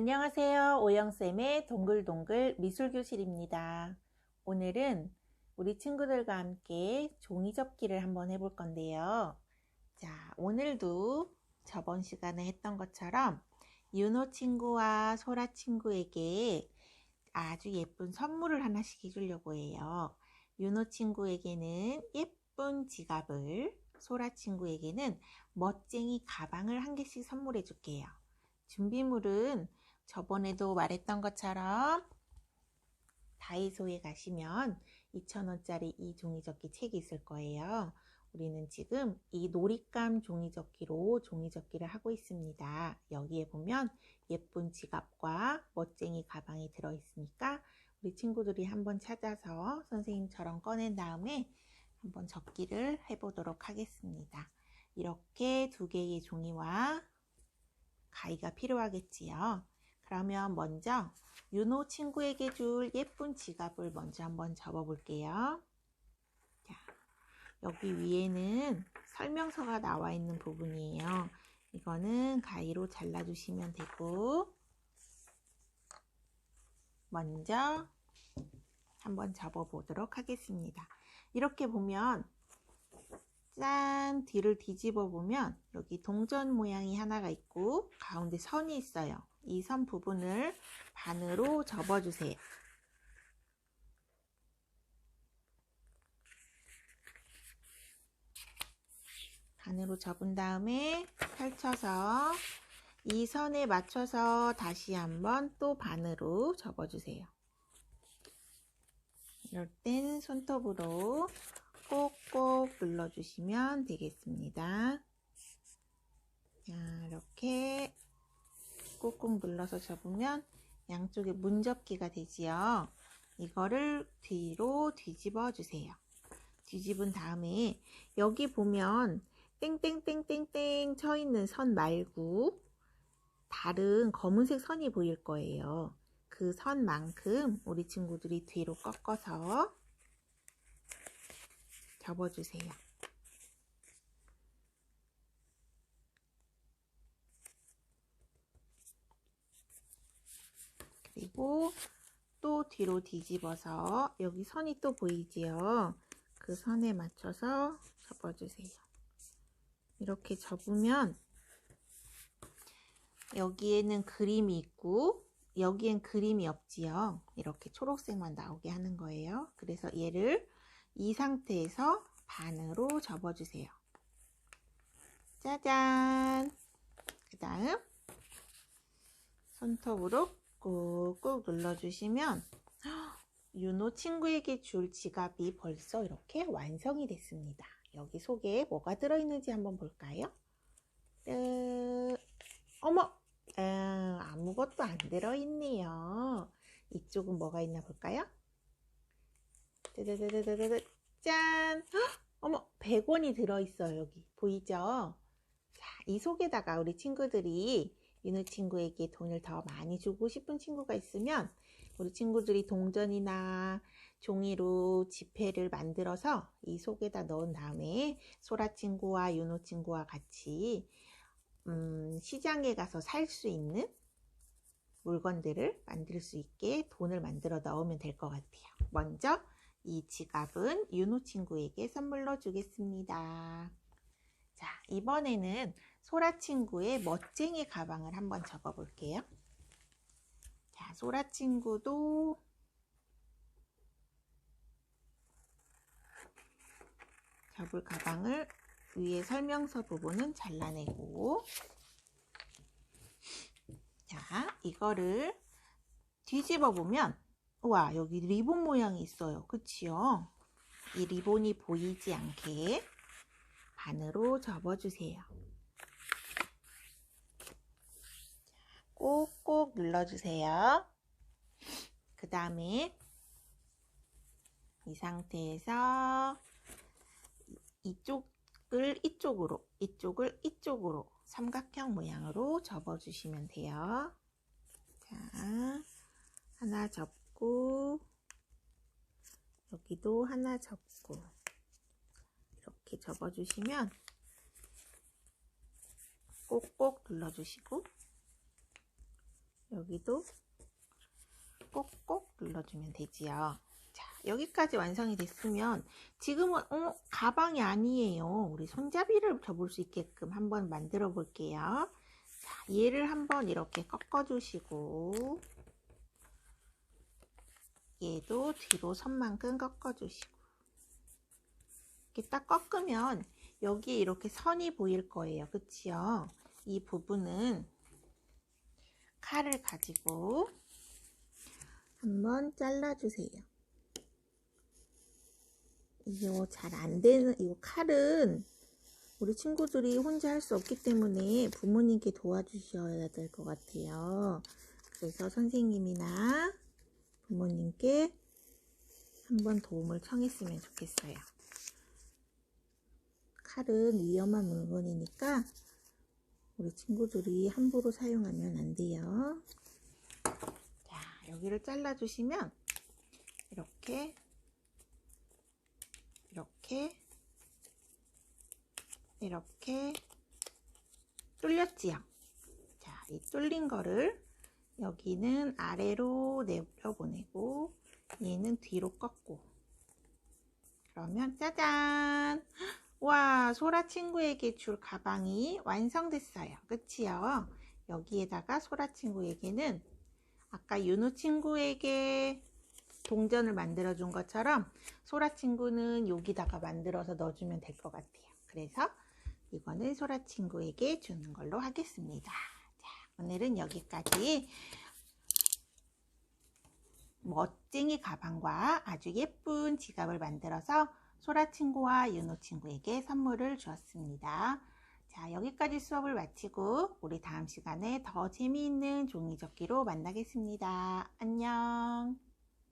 안녕하세요. 오영쌤의 동글동글 미술교실입니다. 오늘은 우리 친구들과 함께 종이 접기를 한번 해볼 건데요. 자, 오늘도 저번 시간에 했던 것처럼 윤호 친구와 소라 친구에게 아주 예쁜 선물을 하나씩 해주려고 해요. 윤호 친구에게는 예쁜 지갑을, 소라 친구에게는 멋쟁이 가방을 한 개씩 선물해 줄게요. 준비물은 저번에도 말했던 것처럼 다이소에 가시면 2,000원짜리 이 종이접기 책이 있을 거예요. 우리는 지금 이 놀잇감 종이접기로 종이접기를 하고 있습니다. 여기에 보면 예쁜 지갑과 멋쟁이 가방이 들어있으니까 우리 친구들이 한번 찾아서 선생님처럼 꺼낸 다음에 한번 접기를 해보도록 하겠습니다. 이렇게 두 개의 종이와 가위가 필요하겠지요. 그러면 먼저 윤호 친구에게 줄 예쁜 지갑을 먼저 한번 접어 볼게요. 자, 여기 위에는 설명서가 나와 있는 부분이에요. 이거는 가위로 잘라주시면 되고 먼저 한번 접어 보도록 하겠습니다. 이렇게 보면 짠 뒤를 뒤집어 보면 여기 동전 모양이 하나가 있고 가운데 선이 있어요. 이 선 부분을 반으로 접어주세요. 반으로 접은 다음에 펼쳐서 이 선에 맞춰서 다시 한번 또 반으로 접어주세요. 이럴 땐 손톱으로 꼭꼭 눌러주시면 되겠습니다. 자, 이렇게 꾹꾹 눌러서 접으면 양쪽에 문접기가 되지요. 이거를 뒤로 뒤집어 주세요. 뒤집은 다음에 여기 보면 땡땡땡땡땡 쳐 있는 선 말고 다른 검은색 선이 보일 거예요. 그 선만큼 우리 친구들이 뒤로 꺾어서 접어주세요. 그리고 또 뒤로 뒤집어서 여기 선이 또 보이지요? 그 선에 맞춰서 접어주세요. 이렇게 접으면 여기에는 그림이 있고 여기엔 그림이 없지요. 이렇게 초록색만 나오게 하는 거예요. 그래서 얘를 이 상태에서 반으로 접어주세요. 짜잔! 그 다음 손톱으로 꾹꾹 눌러주시면 윤호 친구에게 줄 지갑이 벌써 이렇게 완성이 됐습니다. 여기 속에 뭐가 들어있는지 한번 볼까요? 으, 어머! 음, 아무것도 안 들어있네요. 이쪽은 뭐가 있나 볼까요? 짠! 헉, 어머 100원이 들어있어요 여기 보이죠? 자, 이 속에다가 우리 친구들이 윤우 친구에게 돈을 더 많이 주고 싶은 친구가 있으면 우리 친구들이 동전이나 종이로 지폐를 만들어서 이 속에다 넣은 다음에 소라 친구와 윤호 친구와 같이 음, 시장에 가서 살 수 있는 물건들을 만들 수 있게 돈을 만들어 넣으면 될 것 같아요. 먼저 이 지갑은 윤호 친구에게 선물로 주겠습니다. 자, 이번에는 소라 친구의 멋쟁이 가방을 한번 접어 볼게요. 자, 소라 친구도 접을 가방을 위에 설명서 부분은 잘라내고 자, 이거를 뒤집어 보면 와 여기 리본 모양이 있어요. 그치요? 이 리본이 보이지 않게 반으로 접어주세요 꼭꼭 눌러주세요. 그 다음에 이 상태에서 이쪽을 이쪽으로 이쪽을 이쪽으로 삼각형 모양으로 접어주시면 돼요. 자 하나 접 접고 여기도 하나 접고 이렇게 접어주시면 꼭꼭 눌러주시고 여기도 꼭꼭 눌러주면 되지요. 자, 여기까지 완성이 됐으면 지금은 어, 가방이 아니에요. 우리 손잡이를 접을 수 있게끔 한번 만들어 볼게요. 자, 얘를 한번 이렇게 꺾어 주시고 얘도 뒤로 선만큼 꺾어 주시고 이렇게 딱 꺾으면 여기에 이렇게 선이 보일 거예요. 그치요? 이 부분은 칼을 가지고 한번 잘라주세요. 이거 잘 안 되는, 이거 칼은 우리 친구들이 혼자 할 수 없기 때문에 부모님께 도와주셔야 될 것 같아요. 그래서 선생님이나 부모님께 한번 도움을 청했으면 좋겠어요. 칼은 위험한 물건이니까 우리 친구들이 함부로 사용하면 안 돼요. 자, 여기를 잘라주시면 이렇게 이렇게 이렇게 뚫렸지요. 자, 이 뚫린 거를 여기는 아래로 내려 보내고 얘는 뒤로 꺾고 그러면 짜잔! 와, 소라 친구에게 줄 가방이 완성됐어요. 그치요? 여기에다가 소라 친구에게는 아까 윤우 친구에게 동전을 만들어 준 것처럼 소라 친구는 여기다가 만들어서 넣어주면 될 것 같아요. 그래서 이거는 소라 친구에게 주는 걸로 하겠습니다. 자, 오늘은 여기까지 멋쟁이 가방과 아주 예쁜 지갑을 만들어서 소라 친구와 윤호 친구에게 선물을 주었습니다. 자, 여기까지 수업을 마치고 우리 다음 시간에 더 재미있는 종이접기로 만나겠습니다. 안녕.